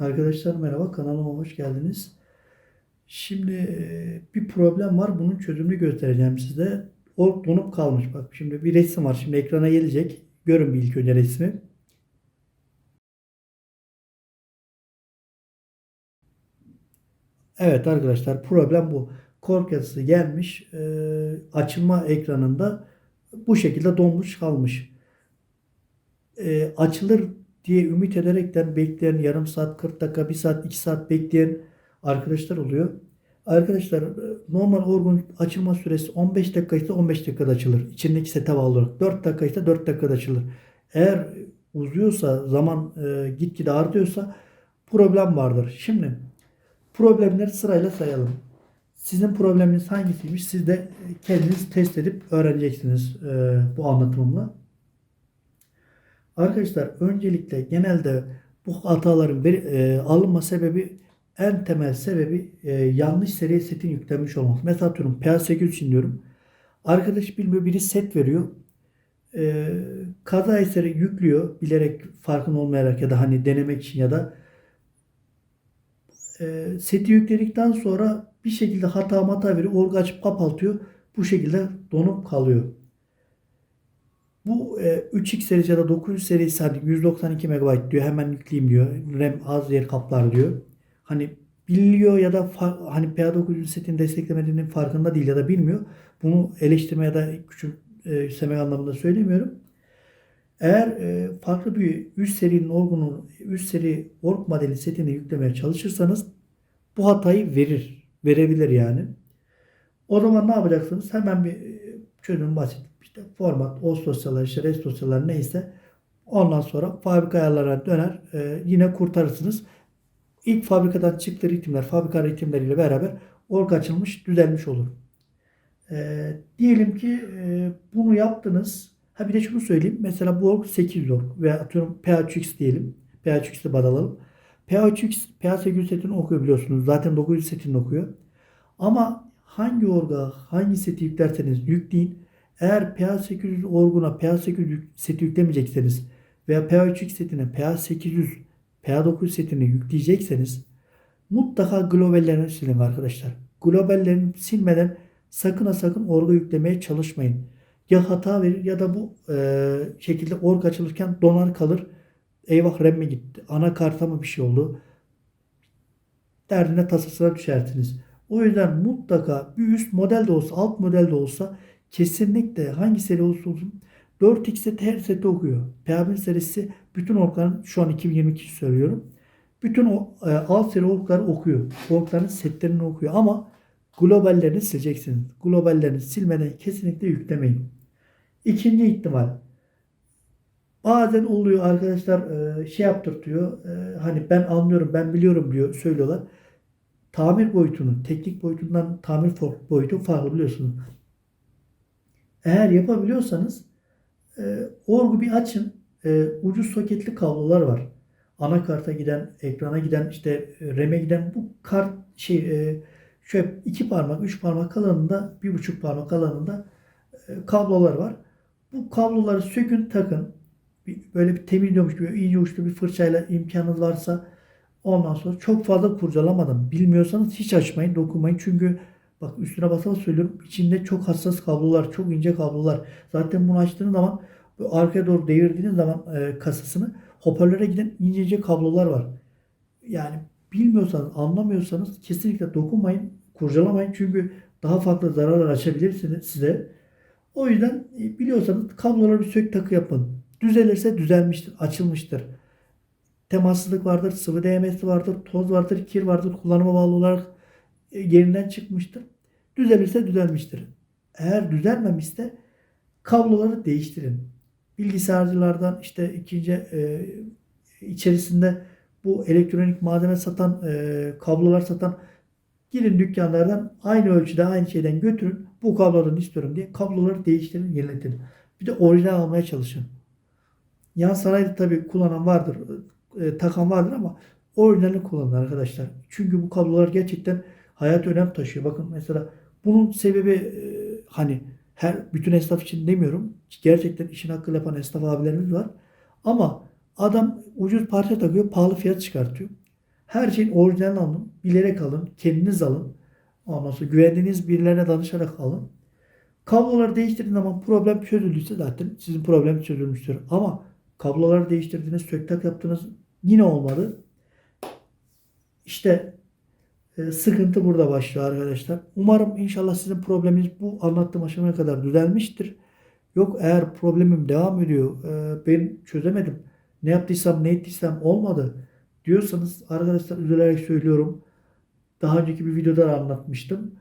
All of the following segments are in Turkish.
Arkadaşlar merhaba kanalıma hoş geldiniz. Şimdi e, bir problem var. Bunun çözümünü göstereceğim size. O donup kalmış. Bak şimdi bir resim var. Şimdi ekrana gelecek. Görün bir ilk önce resmi. Evet arkadaşlar problem bu. Kork yazısı gelmiş. e, açılma ekranında bu şekilde donmuş kalmış. E, açılır diye ümit ederekten bekleyen yarım saat, 40 dakika, 1 saat, 2 saat bekleyen arkadaşlar oluyor. Arkadaşlar e, normal orgun açılma süresi 15 dakika ise 15 dakikada açılır. İçindeki sete bağlı olarak 4 dakika ise 4 dakikada açılır. Eğer uzuyorsa zaman e, gitgide artıyorsa problem vardır. Şimdi problemleri sırayla sayalım. Sizin probleminiz hangisiymiş? Siz de kendiniz test edip öğreneceksiniz e, bu anlatımımla. Arkadaşlar öncelikle genelde bu hataların bir, e, alınma sebebi en temel sebebi e, yanlış seri setin yüklenmiş olması. Mesela atıyorum PA800 için diyorum. Arkadaş bilmiyor biri set veriyor. E, kaza eseri yüklüyor bilerek farkın olmayarak ya da hani denemek için ya da e, seti yükledikten sonra bir şekilde hata hata veriyor. Orgu açıp kapatıyor. Bu şekilde donup kalıyor. Bu e, 3X serisi ya da 900 serisi hani 192 MB diyor hemen yükleyeyim diyor. RAM az yer kaplar diyor. Hani biliyor ya da hani PA900 setin desteklemediğinin farkında değil ya da bilmiyor. Bunu eleştirme ya da küçük e, anlamında söylemiyorum. Eğer e, farklı bir üst serinin orgunun üst seri org modeli setini yüklemeye çalışırsanız bu hatayı verir. Verebilir yani. O zaman ne yapacaksınız? Hemen bir çözüm basit. İşte format, OS dosyaları, işte REST dosyaları neyse ondan sonra fabrika ayarlarına döner. e, yine kurtarırsınız. İlk fabrikadan çıktığı ritimler, fabrika ritimleriyle beraber org açılmış, düzelmiş olur. E, diyelim ki e, bunu yaptınız. Ha bir de şunu söyleyeyim. Mesela bu org 800 org ve atıyorum PH3X diyelim. PH3X'i baz alalım. PH3X, PH800 setini okuyor biliyorsunuz. Zaten 900 setini okuyor. Ama hangi orga, hangi seti yüklerseniz yükleyin. Eğer PA800 orguna PA800 seti yüklemeyecekseniz veya PA3X setine PA800, PA900 setini yükleyecekseniz mutlaka globallerini silin arkadaşlar. Globallerini silmeden sakın ha sakın orga yüklemeye çalışmayın. Ya hata verir ya da bu e, şekilde org açılırken donar kalır. Eyvah RAM mi gitti? Anakarta mı bir şey oldu? Derdine tasasına düşersiniz. O yüzden mutlaka bir üst model de olsa alt model de olsa kesinlikle hangi seri olursa olsun 4x set her seti okuyor. PA1 serisi bütün orkların şu an 2022 söylüyorum. Bütün o e, alt seri orkları okuyor. Orkların setlerini okuyor ama globallerini sileceksiniz. Globallerini silmeden kesinlikle yüklemeyin. İkinci ihtimal. Bazen oluyor arkadaşlar e, şey yaptırtıyor. E, hani ben anlıyorum, ben biliyorum diyor, söylüyorlar. Tamir boyutunun, teknik boyutundan tamir boyutu farklı biliyorsunuz. Eğer yapabiliyorsanız e, orgu bir açın. E, ucuz soketli kablolar var. Anakarta giden, ekrana giden, işte e, RAM'e giden bu kart şey e, şöyle iki parmak, üç parmak kalınlığında, bir buçuk parmak kalınlığında e, kablolar var. Bu kabloları sökün, takın. Bir, böyle bir temizliyormuş gibi iyice uçlu bir fırçayla imkanınız varsa ondan sonra çok fazla kurcalamadan bilmiyorsanız hiç açmayın, dokunmayın. Çünkü Bak üstüne basarak söylüyorum. İçinde çok hassas kablolar, çok ince kablolar. Zaten bunu açtığınız zaman arkaya doğru devirdiğiniz zaman e, kasasını hoparlöre giden ince ince kablolar var. Yani bilmiyorsanız, anlamıyorsanız kesinlikle dokunmayın, kurcalamayın. Çünkü daha farklı zararlar açabilirsiniz size. O yüzden e, biliyorsanız kabloları bir sök takı yapın. Düzelirse düzelmiştir, açılmıştır. Temassızlık vardır, sıvı değmesi vardır, toz vardır, kir vardır. Kullanıma bağlı olarak e, yerinden çıkmıştır. Düzelirse düzelmiştir. Eğer düzelmemişse kabloları değiştirin. Bilgisayarcılardan işte ikinci e, içerisinde bu elektronik malzeme satan e, kablolar satan gidin dükkanlardan aynı ölçüde aynı şeyden götürün. Bu kablodan istiyorum diye kabloları değiştirin, yeniletin. Bir de orijinal almaya çalışın. Yan sanayide tabii kullanan vardır, e, takan vardır ama orijinalini kullanın arkadaşlar. Çünkü bu kablolar gerçekten hayat önem taşıyor. Bakın mesela bunun sebebi e, hani her bütün esnaf için demiyorum. Gerçekten işin hakkı yapan esnaf abilerimiz var. Ama adam ucuz parça takıyor, pahalı fiyat çıkartıyor. Her şeyin orijinalini alın. Bilerek alın. Kendiniz alın. Ondan sonra güvendiğiniz birilerine danışarak alın. Kabloları değiştirdiğiniz zaman problem çözüldüyse zaten sizin problem çözülmüştür. Ama kabloları değiştirdiniz, sök tak yaptınız yine olmadı. İşte e, sıkıntı burada başlıyor arkadaşlar. Umarım inşallah sizin probleminiz bu anlattığım aşamaya kadar düzelmiştir. Yok eğer problemim devam ediyor, e, ben çözemedim, ne yaptıysam ne ettiysem olmadı diyorsanız arkadaşlar üzülerek söylüyorum. Daha önceki bir videoda da anlatmıştım.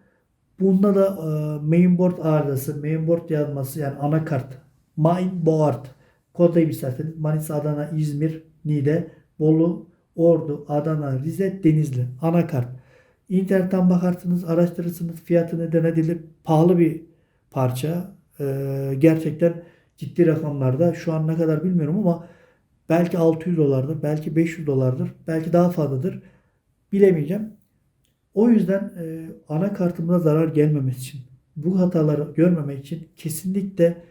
Bunda da e, mainboard arızası, mainboard yanması yani anakart, mainboard kodlayayım isterseniz Manisa, Adana, İzmir, Niğde, Bolu, Ordu, Adana, Rize, Denizli anakart. İnternetten bakarsınız, araştırırsınız fiyatı neden edilir. Pahalı bir parça. E, gerçekten ciddi rakamlarda. Şu an ne kadar bilmiyorum ama belki 600 dolardır, belki 500 dolardır, belki daha fazladır. Bilemeyeceğim. O yüzden e, anakartımıza zarar gelmemesi için, bu hataları görmemek için kesinlikle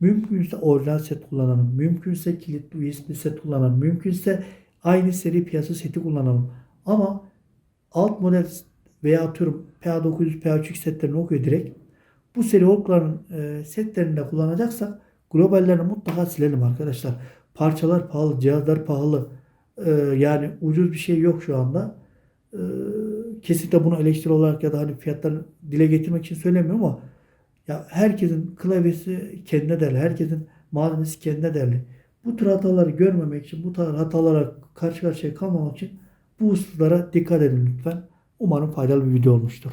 mümkünse orijinal set kullanalım. Mümkünse kilitli USB set kullanalım. Mümkünse aynı seri piyasa seti kullanalım. Ama alt model veya atıyorum PA900, PA300 setlerini okuyor direkt. Bu seri okların e, setlerinde kullanacaksak globallerini mutlaka silelim arkadaşlar. Parçalar pahalı, cihazlar pahalı. E, yani ucuz bir şey yok şu anda. E, kesinlikle bunu eleştiri olarak ya da hani fiyatlarını dile getirmek için söylemiyorum ama ya herkesin klavyesi kendine değerli. Herkesin malzemesi kendine değerli. Bu tür hataları görmemek için, bu tür hatalara karşı karşıya kalmamak için bu hususlara dikkat edin lütfen. Umarım faydalı bir video olmuştur.